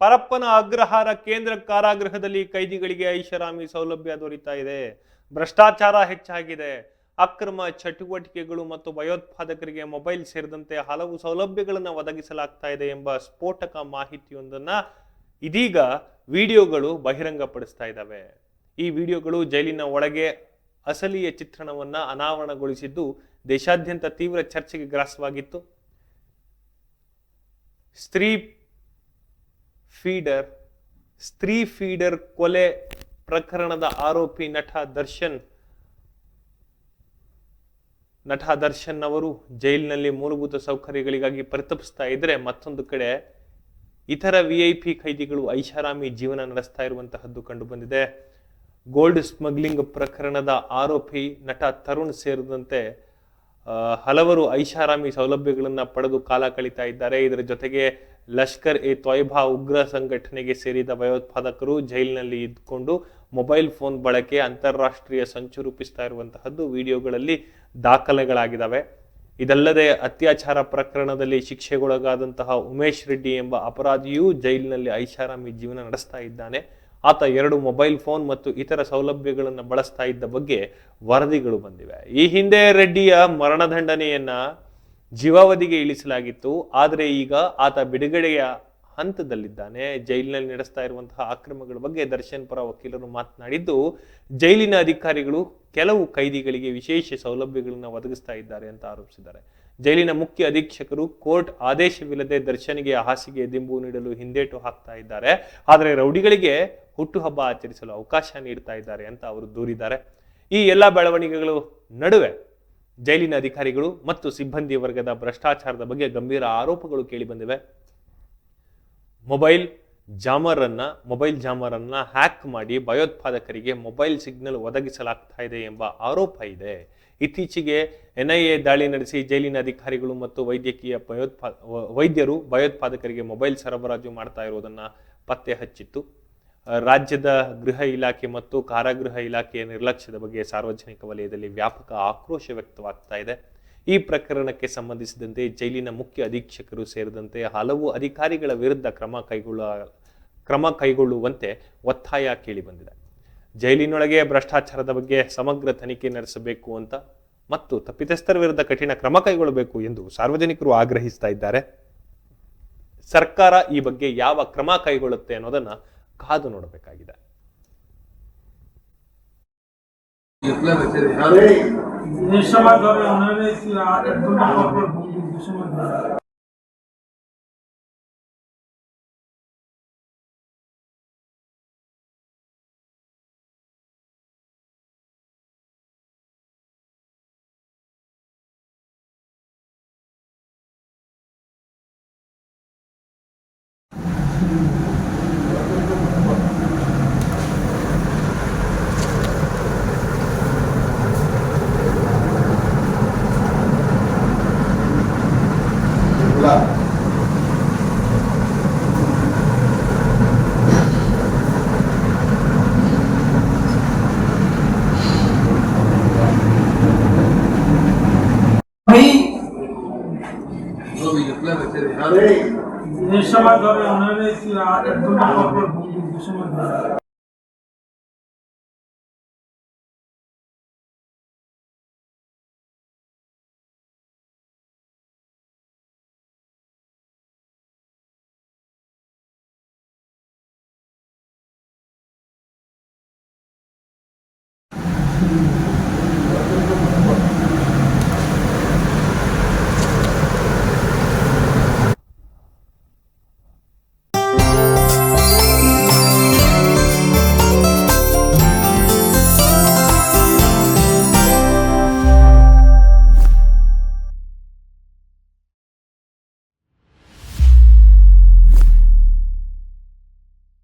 ಪರಪ್ಪನ ಅಗ್ರಹಾರ ಕೇಂದ್ರ ಕಾರಾಗೃಹದಲ್ಲಿ ಕೈದಿಗಳಿಗೆ ಐಷಾರಾಮಿ ಸೌಲಭ್ಯ ದೊರೀತಾ ಇದೆ. ಭ್ರಷ್ಟಾಚಾರ ಹೆಚ್ಚಾಗಿದೆ. ಅಕ್ರಮ ಚಟುವಟಿಕೆಗಳು ಮತ್ತು ಭಯೋತ್ಪಾದಕರಿಗೆ ಮೊಬೈಲ್ ಸೇರಿದಂತೆ ಹಲವು ಸೌಲಭ್ಯಗಳನ್ನು ಒದಗಿಸಲಾಗ್ತಾ ಇದೆ ಎಂಬ ಸ್ಫೋಟಕ ಮಾಹಿತಿಯೊಂದನ್ನ ಇದೀಗ ವಿಡಿಯೋಗಳು ಬಹಿರಂಗಪಡಿಸ್ತಾ ಇದ್ದಾವೆ. ಈ ವಿಡಿಯೋಗಳು ಜೈಲಿನ ಒಳಗೆ ಅಸಲಿಯ ಚಿತ್ರಣವನ್ನ ಅನಾವರಣಗೊಳಿಸಿದ್ದು ದೇಶಾದ್ಯಂತ ತೀವ್ರ ಚರ್ಚೆಗೆ ಗ್ರಾಸವಾಗಿತ್ತು. ಸ್ತ್ರೀ ಫೀಡರ್ ಸ್ತ್ರೀ ಫೀಡರ್ ಕೊಲೆ ಪ್ರಕರಣದ ಆರೋಪಿ ನಟ ದರ್ಶನ್. ನಟ ದರ್ಶನ್ ಅವರು ಜೈಲಿನಲ್ಲಿ ಮೂಲಭೂತ ಸೌಕರ್ಯಗಳಿಗಾಗಿ ಪರಿತಪಿಸ್ತಾ ಇದ್ರೆ ಮತ್ತೊಂದು ಕಡೆ ಇತರ ವಿ ಐ ಪಿ ಖೈದಿಗಳು ಐಷಾರಾಮಿ ಜೀವನ ನಡೆಸ್ತಾ ಇರುವಂತಹದ್ದು ಕಂಡು ಬಂದಿದೆ ಗೋಲ್ಡ್ ಸ್ಮಗ್ಲಿಂಗ್ ಪ್ರಕರಣದ ಆರೋಪಿ ನಟ ತರುಣ್ ಸೇರಿದಂತೆ ಹಲವರು ಐಷಾರಾಮಿ ಸೌಲಭ್ಯಗಳನ್ನು ಪಡೆದು ಕಾಲ ಕಳೀತಾ ಇದ್ದಾರೆ. ಇದರ ಜೊತೆಗೆ ಲಷ್ಕರ್ ಎ ತೊಯ್ಬಾ ಉಗ್ರ ಸಂಘಟನೆಗೆ ಸೇರಿದ ಭಯೋತ್ಪಾದಕರು ಜೈಲಿನಲ್ಲಿ ಇದ್ಕೊಂಡು ಮೊಬೈಲ್ ಫೋನ್ ಬಳಕೆ ಅಂತಾರಾಷ್ಟ್ರೀಯ ಸಂಚು ರೂಪಿಸ್ತಾ ಇರುವಂತಹದ್ದು ವಿಡಿಯೋಗಳಲ್ಲಿ ದಾಖಲೆಗಳಾಗಿದ್ದಾವೆ ಇದಲ್ಲದೆ ಅತ್ಯಾಚಾರ ಪ್ರಕರಣದಲ್ಲಿ ಶಿಕ್ಷೆಗೊಳಗಾದಂತಹ ಉಮೇಶ್ ರೆಡ್ಡಿ ಎಂಬ ಅಪರಾಧಿಯೂ ಜೈಲಿನಲ್ಲಿ ಐಷಾರಾಮಿ ಜೀವನ ನಡೆಸ್ತಾ ಇದ್ದಾನೆ. ಆತ ಎರಡು ಮೊಬೈಲ್ ಫೋನ್ ಮತ್ತು ಇತರ ಸೌಲಭ್ಯಗಳನ್ನು ಬಳಸ್ತಾ ಇದ್ದ ಬಗ್ಗೆ ವರದಿಗಳು ಬಂದಿವೆ. ಈ ಹಿಂದೆ ರೆಡ್ಡಿಯ ಮರಣದಂಡನೆಯನ್ನ ಜೀವಾವಧಿಗೆ ಇಳಿಸಲಾಗಿತ್ತು. ಆದರೆ ಈಗ ಆತ ಬಿಡುಗಡೆಯ ಹಂತದಲ್ಲಿದ್ದಾನೆ. ಜೈಲಿನಲ್ಲಿ ನಡೆಸ್ತಾ ಇರುವಂತಹ ಅಕ್ರಮಗಳ ಬಗ್ಗೆ ದರ್ಶನ್ ಪರ ವಕೀಲರು ಮಾತನಾಡಿದ್ದು, ಜೈಲಿನ ಅಧಿಕಾರಿಗಳು ಕೆಲವು ಕೈದಿಗಳಿಗೆ ವಿಶೇಷ ಸೌಲಭ್ಯಗಳನ್ನು ಒದಗಿಸ್ತಾ ಇದ್ದಾರೆ ಅಂತ ಆರೋಪಿಸಿದ್ದಾರೆ. ಜೈಲಿನ ಮುಖ್ಯ ಅಧೀಕ್ಷಕರು ಕೋರ್ಟ್ ಆದೇಶವಿಲ್ಲದೆ ದರ್ಶನ್ಗೆ ಹಾಸಿಗೆ ದಿಂಬು ನೀಡಲು ಹಿಂದೇಟು ಹಾಕ್ತಾ ಇದ್ದಾರೆ. ಆದರೆ ರೌಡಿಗಳಿಗೆ ಹುಟ್ಟುಹಬ್ಬ ಆಚರಿಸಲು ಅವಕಾಶ ನೀಡ್ತಾ ಇದ್ದಾರೆ ಅಂತ ಅವರು ದೂರಿದ್ದಾರೆ. ಈ ಎಲ್ಲ ಬೆಳವಣಿಗೆಗಳು ನಡುವೆ ಜೈಲಿನ ಅಧಿಕಾರಿಗಳು ಮತ್ತು ಸಿಬ್ಬಂದಿ ವರ್ಗದ ಭ್ರಷ್ಟಾಚಾರದ ಬಗ್ಗೆ ಗಂಭೀರ ಆರೋಪಗಳು ಕೇಳಿಬಂದಿವೆ. ಮೊಬೈಲ್ ಜಾಮರನ್ನ ಮೊಬೈಲ್ ಜಾಮರನ್ನ ಹ್ಯಾಕ್ ಮಾಡಿ ಭಯೋತ್ಪಾದಕರಿಗೆ ಮೊಬೈಲ್ ಸಿಗ್ನಲ್ ಒದಗಿಸಲಾಗ್ತಾ ಇದೆ ಎಂಬ ಆರೋಪ ಇದೆ. ಇತ್ತೀಚೆಗೆ ಎನ್ಐಎ ದಾಳಿ ನಡೆಸಿ ಜೈಲಿನ ಅಧಿಕಾರಿಗಳು ಮತ್ತು ವೈದ್ಯಕೀಯ ಭಯೋತ್ಪಾ ವೈದ್ಯರು ಭಯೋತ್ಪಾದಕರಿಗೆ ಮೊಬೈಲ್ ಸರಬರಾಜು ಮಾಡ್ತಾ ಇರುವುದನ್ನು ಪತ್ತೆ ಹಚ್ಚಿತ್ತು. ರಾಜ್ಯದ ಗೃಹ ಇಲಾಖೆ ಮತ್ತು ಕಾರಾಗೃಹ ಇಲಾಖೆಯ ನಿರ್ಲಕ್ಷ್ಯದ ಬಗ್ಗೆ ಸಾರ್ವಜನಿಕ ವಲಯದಲ್ಲಿ ವ್ಯಾಪಕ ಆಕ್ರೋಶ ವ್ಯಕ್ತವಾಗ್ತಾ ಇದೆ. ಈ ಪ್ರಕರಣಕ್ಕೆ ಸಂಬಂಧಿಸಿದಂತೆ ಜೈಲಿನ ಮುಖ್ಯ ಅಧೀಕ್ಷಕರು ಸೇರಿದಂತೆ ಹಲವು ಅಧಿಕಾರಿಗಳ ವಿರುದ್ಧ ಕ್ರಮ ಕೈಗೊಳ್ಳ, ಕ್ರಮ ಕೈಗೊಳ್ಳುವಂತೆ ಒತ್ತಾಯ ಕೇಳಿಬಂದಿದೆ. ಜೈಲಿನೊಳಗೆ ಭ್ರಷ್ಟಾಚಾರದ ಬಗ್ಗೆ ಸಮಗ್ರ ತನಿಖೆ ನಡೆಸಬೇಕು ಅಂತ ಮತ್ತು ತಪ್ಪಿತಸ್ಥರ ವಿರುದ್ಧ ಕಠಿಣ ಕ್ರಮ ಕೈಗೊಳ್ಳಬೇಕು ಎಂದು ಸಾರ್ವಜನಿಕರು ಆಗ್ರಹಿಸ್ತಾ ಇದ್ದಾರೆ. ಸರ್ಕಾರ ಈ ಬಗ್ಗೆ ಯಾವ ಕ್ರಮ ಕೈಗೊಳ್ಳುತ್ತೆ ಅನ್ನೋದನ್ನ ಕಾದು ನೋಡಬೇಕಾಗಿದೆ সময় ধরে ওনারা এক ঘণ্টা পর পর সময় ধরে